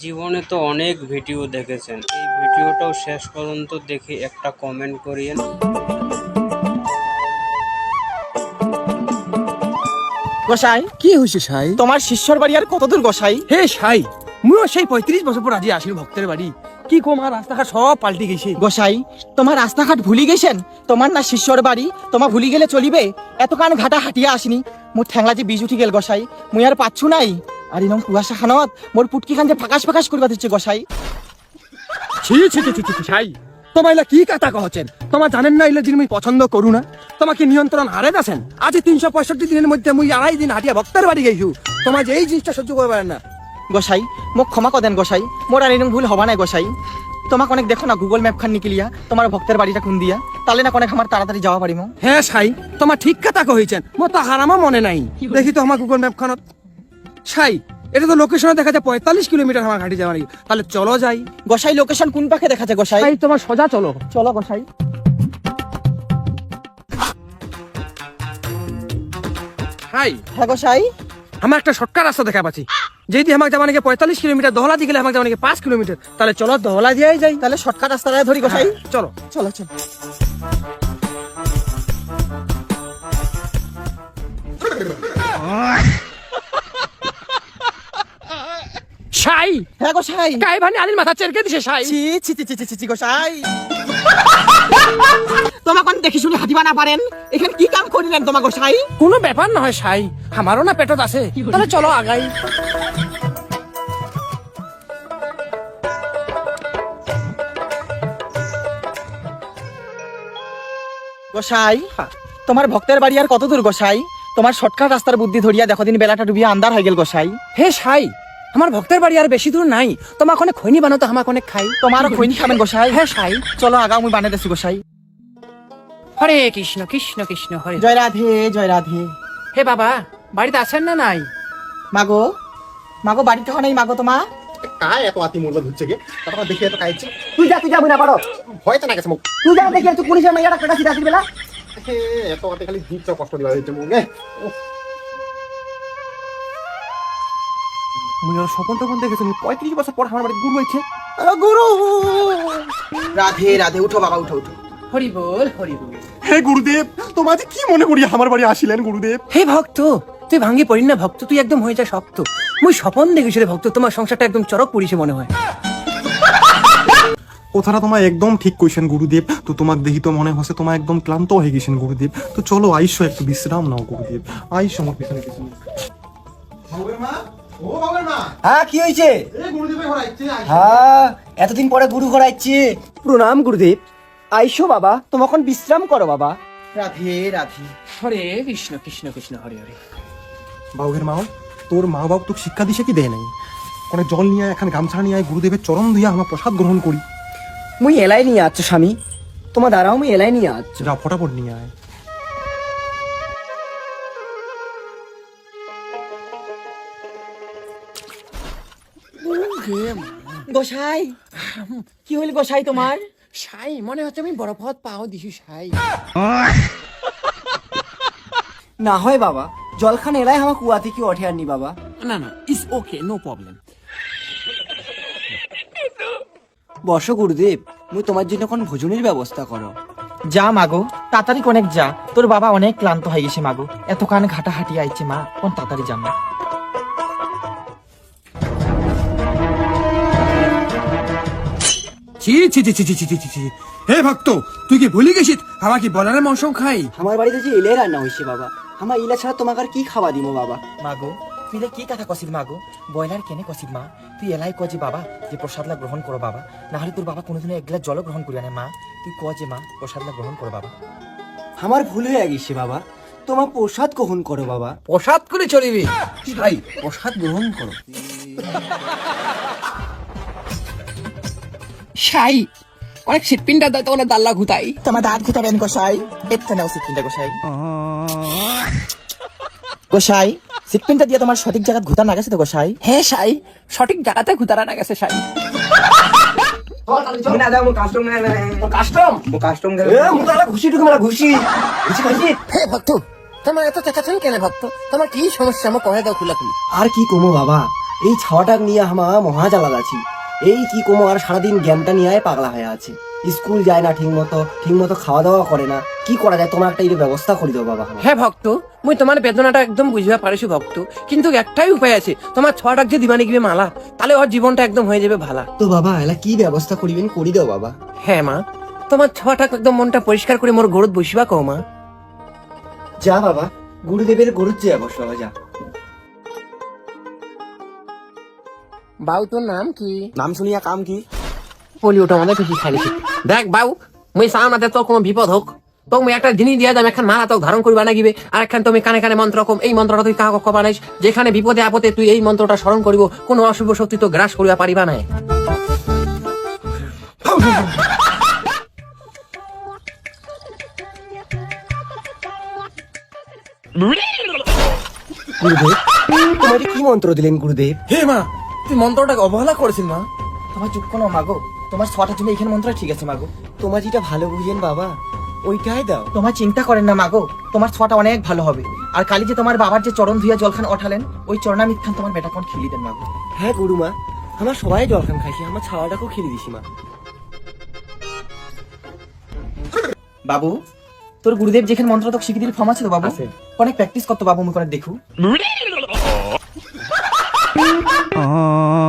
জীবনে তো অনেক ভিডিও দেখেছেন। এই ভিডিওটাও শেষ পর্যন্ত দেখে একটা কমেন্ট করিয়েন। গোসাই কি হয়েছে সাই? তোমার শিষ্যর বাড়ি আর কত দূর গোসাই? হে সাই মুও সেই পঁয়ত্রিশ বছর পর আজি আসিল ভক্তের বাড়ি। কি কম আর রাস্তাঘাট সব পাল্টি গেছে। গোসাই তোমার রাস্তাঘাট ভুলি গেছেন? তোমার না শিষ্যর বাড়ি? তোমার ভুলি গেলে চলিবে? এত কান ঘাটা হাঁটিয়া আসিনি। মোর ঠ্যাংলা যে বীজ উঠি গেল গোসাই। মুই আর পাচ্ছু নাই। আর ইনম কুয়াশা খানত মোর পুটকি খান যে ফাঁকাশ ফাঁকাশ করিবা দিচ্ছে গোসাই। ছি ছি ছি ছি, ছি, ছি, সাই তোমার কি কথা কহছেন তোমার জানেন না এলা জিনিস মুই পছন্দ করু না। তোমাকে নিয়ন্ত্রণ হারে আছেন আজ তিনশো পঁয়ষট্টি দিনের মধ্যে মুই আড়াই দিন হাটিয়া ভক্তের বাড়ি গেছু তোমার এই জিনিসটা সহ্য করবে না। গোসাই মোক ক্ষমা কদেন গোসাই মোর আর এরকম ভুল হবা নাই গোসাই। তোমাক অনেক দেখো না গুগল ম্যাপ খান নিকিলিয়া তোমার ভক্তের বাড়িটা কোন দিয়া। তাহলে না অনেক আমার তাড়াতাড়ি যাওয়া পারিম। হ্যাঁ সাই তোমার ঠিক কথা কইছেন মোর তো হারামা মনে নাই। দেখি তো আমার গুগল ম্যাপ খানত। সাই এটা তো লোকেশনে দেখা যায় পঁয়তাল্লিশ কিলোমিটার আমার ঘাটি যাওয়ার তাহলে চলো যাই। গোসাই লোকেশন কোন পাখে দেখাচ্ছে গোসাই? সাই তোমার সোজা চলো। চলো গোসাই। সাই হ্যাঁ গোসাই। আমার একটা শর্টকাট রাস্তা দেখা পাচ্ছি। যদি আমার যাওয়া নাকি পঁয়তাল্লিশ কিলোমিটার দহলা দিয়ে গেলে আমাকে যাওয়া নাকি পাঁচ কিলোমিটার। তাহলে চলো দহলা দিয়েই যাই। তাহলে শর্টকাট রাস্তাটা ধরি গোসাই। চলো। চলো চলো। সাই? হ্যাঁ গোসাই কাই ভানি আলির মাথা চেরকে দিছে সাই। ছি ছি ছি ছি ছি, ছি গোসাই তোমাকে দেখি শুনে হাঁটিবা না পারেন। এখানে কি কাম করিলেন তোমার গোসাই কোনো ব্যাপার নহয় সাই আমারও না পেটত আছে। তাহলে চলো আগাই। গোসাই তোমার ভক্তের বাড়ি আর কত দূর গোসাই তোমার শর্টকাট রাস্তার বুদ্ধি ধরিয়া দেখো দিন বেলাটা ডুবিয়া আন্দার হয়ে গেল গোসাই হে সাই আমার ভক্তের বাড়ি আর বেশি দূর নাই। তোমার অনেক খৈনি বানাতো আমাকে অনেক খাই। তোমার খৈনি খাবেন গোসাই? হ্যাঁ সাই চলো আগাও মুই বানিয়ে দেছি গোসাই। হরে কৃষ্ণ কৃষ্ণ কৃষ্ণ হরে জয় রাধে জয় রাধে। হে বাবা বাড়িতে আছেন না নাই? মাগো মাগো বাড়িতে হয় নাই মাগো তোমা काय এত আতি মূল্য ধরছে গে? তারপর দেখি এত কাইছে তুই যা তুই যাবি না পারো ভয় তো না গেছে মুখ। তুই যা দেখি তুই পুলিশের মাইয়াটা কাটাছি রাত্রি বেলা হে, এত আতি খালি দিচ্ছ কষ্ট দিবা হয়েছে মুখে মুই আর স্বপন তখন দেখেছি পঁয়ত্রিশ বছর পর আমার বাড়ি গুরু হয়েছে গুরু! রাধে রাধে উঠো বাবা উঠো উঠো। হরি বল হরি বল। হে গুরুদেব তোমার কি মনে করি আমার বাড়ি আসিলেন গুরুদেব। হে ভক্ত তুই ভাঙ্গি পড়ি না ভক্ত তুই একদম হয়ে যা শক্ত। মুই স্বপন দেখেছি রে ভক্ত তোমার সংসারটা একদম চরক পড়িছে মনে হয়। কথাটা তোমার একদম ঠিক কইছেন গুরুদেব তো তোমাক দেখি তো মনে হচ্ছে তোমার একদম ক্লান্ত হয়ে গেছেন গুরুদেব। তো চলো আইসো একটু বিশ্রাম নাও গুরুদেব। আইসো আমার পিছনে পিছনে। হ্যাঁ কি হয়েছে? হ্যাঁ এতদিন পরে গুরু করাইছি প্রণাম গুরুদেব আইসো বাবা তোমাখন বিশ্রাম করো বাবা। রাধে রাধে। হরে কৃষ্ণ কৃষ্ণ কৃষ্ণ হরে হরে। বাবুঘের মাও তোর মা বাবু তোকে শিক্ষা দিছে কি দেয় নাই? অনেক জল নিয়ে আয়, এখানে গামছা নিয়ে আয় গুরুদেবের চরণ ধুইয়া আমার প্রসাদ গ্রহণ করি। মুই এলাই নিয়ে আছো স্বামী। তোমার দ্বারাও মুই এলাই নিয়ে আছো যা ফটাফট নিয়ে আয়। গোসাই কি হইল গোসাই তোমার? সাই মনে হচ্ছে আমি বড় পথ পাও দিছি সাই। না হয় বাবা জলখান এলাই আমার কুয়া থেকে ওঠে আননি বাবা। না না ইস ওকে নো প্রবলেম বসো গুরুদেব মুই তোমার জন্য কোন ভোজনের ব্যবস্থা করো। যা মাগো তাড়াতাড়ি অনেক যা। তোর বাবা অনেক ক্লান্ত হয়ে গেছে মাগো। এত কান ঘাটা হাঁটিয়ে আইছে মা কোন তাড়াতাড়ি যা মা ছি ছি ছি ছি ছি ছি ছি ছি হে ভক্ত তুই কি ভুলে গেছিস? আমার কি বলারের মাংস খাই? আমার বাড়িতে যে এলে রান্না হয়েছে বাবা। আমার ইলা ছাড়া তোমাকে আর কি খাওয়া দিব বাবা? মাগো তুই কি কথা কছিস মাগো? বয়লার কেনে কছিস মা? তুই এলাই কজি বাবা যে প্রসাদলা গ্রহণ করো বাবা। না হলে তোর বাবা কোনোদিনও এক গ্লাস জল গ্রহণ করিয়া না মা। তুই ক যে মা প্রসাদলা গ্রহণ করো বাবা। আমার ভুল হয়ে গেছে বাবা। তোমার প্রসাদ কখন করো বাবা। প্রসাদ করে চলিবি। সাই প্রসাদ গ্রহণ করো। সাই। অনেক সিটপিনটা দেয় তোমরা দাল্লা ঘুতাই তোমার দাঁত ঘুটাবেন গোসাই। এতে নাও সিটপিনটা গোসাই। গোসাই সিটপিনটা দিয়ে তোমার সঠিক জায়গা ঘুটা না গেছে তো গোসাই? হে সাই সঠিক জায়গাতে ঘুতারা না গেছে সাই। তোমার এত চেঁচাচ্ছেন কেন ভক্ত? তোমার কি সমস্যা? আমার কহে দাও খুলা খুলি আর কি কমো বাবা? এই ছাওয়াটাক নিয়ে আমা মহা আছি এই কি কমো আর সারাদিন জ্ঞানটা নিয়ে পাগলা হয়ে আছে? স্কুল যায় না ঠিক মতো ঠিক মতো খাওয়া দাওয়া করে না। কি করা যায়? তোমার একটা এর ব্যবস্থা করে দাও বাবা হ্যাঁ ভক্ত মুই তোমার বেদনাটা একদম বুঝবা পারিছি ভক্ত। কিন্তু একটাই উপায় আছে তোমার ছটাক যে দিবানি গিয়ে মালা তাহলে ওর জীবনটা একদম হয়ে যাবে ভালা। তো বাবা এলা কি ব্যবস্থা করিবেন? করি দাও বাবা। হ্যাঁ মা। তোমার ছটাক একদম মনটা পরিষ্কার করে মোর গরুত বসিবা কও মা। যা বাবা। গুরুদেবের গরুর চেয়ে বস বাবা যা। বাউ তোর নাম কি? নাম শুনিয়া কাম কি? পোলিওটা আমাদের বেশি খাইছি দেখ বাউ মুই সামনাতে তোর কোনো বিপদ হোক তো মুই একটা জিনিস দিয়া যাম এখন মালা তো ধারণ করবা না গিবে আর এখন তুমি কানে কানে মন্ত্র কম। এই মন্ত্রটা তুই কাহক কবা নাইস যেখানে বিপদে আপদে তুই এই মন্ত্রটা স্মরণ করিব কোনো অশুভ শক্তি তো গ্রাস করিবা পারিবা না গুরুদেব তোমার কি মন্ত্র দিলেন গুরুদেব হে মা তুই মন্ত্রটাকে অবহেলা করেছিস মা। তোমার চুপ কোনো মাগো। তোমার ছটার জন্য এখানে মন্ত্র ঠিক আছে মাগো। তোমার যেটা ভালো বুঝেন বাবা ওইটাই দাও। তোমার চিন্তা করেন না মাগো। তোমার ছটা অনেক ভালো হবে। আর কালি যে তোমার বাবার যে চরণ ধুইয়া জলখান ওঠালেন ওই চরণামিত খান তোমার বেটা কোন খিলি দেন মাগো। হ্যাঁ গুরুমা আমার সবাই জলখান খাইছি আমার ছাওয়াটাকেও খেলে দিছি মা। বাবু তোর গুরুদেব যেখানে মন্ত্র তোকে শিখিয়ে দিলে ফর্ম আছে তো বাবু? অনেক প্র্যাকটিস করতো বাবু মুখ অনেক দেখু। 啊